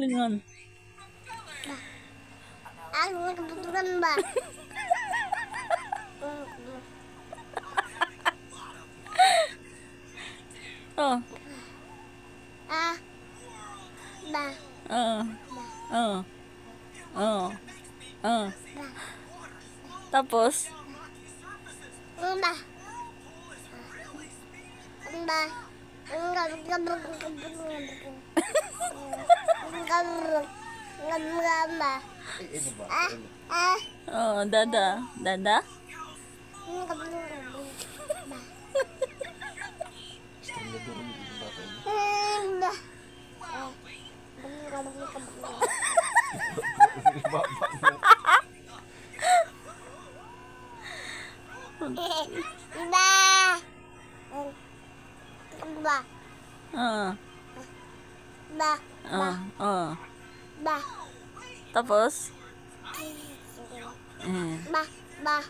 Lingan. Ah, aku kebetulan, Mbak. oh. Ah. Mbak. Oh. Oh. Oh. Oh. Tapos? Mbak. Mbak. Enggak, enggak, enggak, enggak, enggak. Ba? Ano ba? Ano ba? Ah. Ah. oh, dada. Dada? Ano ba? Ba? Ba. Ba. Oo. Ba. Ba. Tapos, eh, Ba. Ba.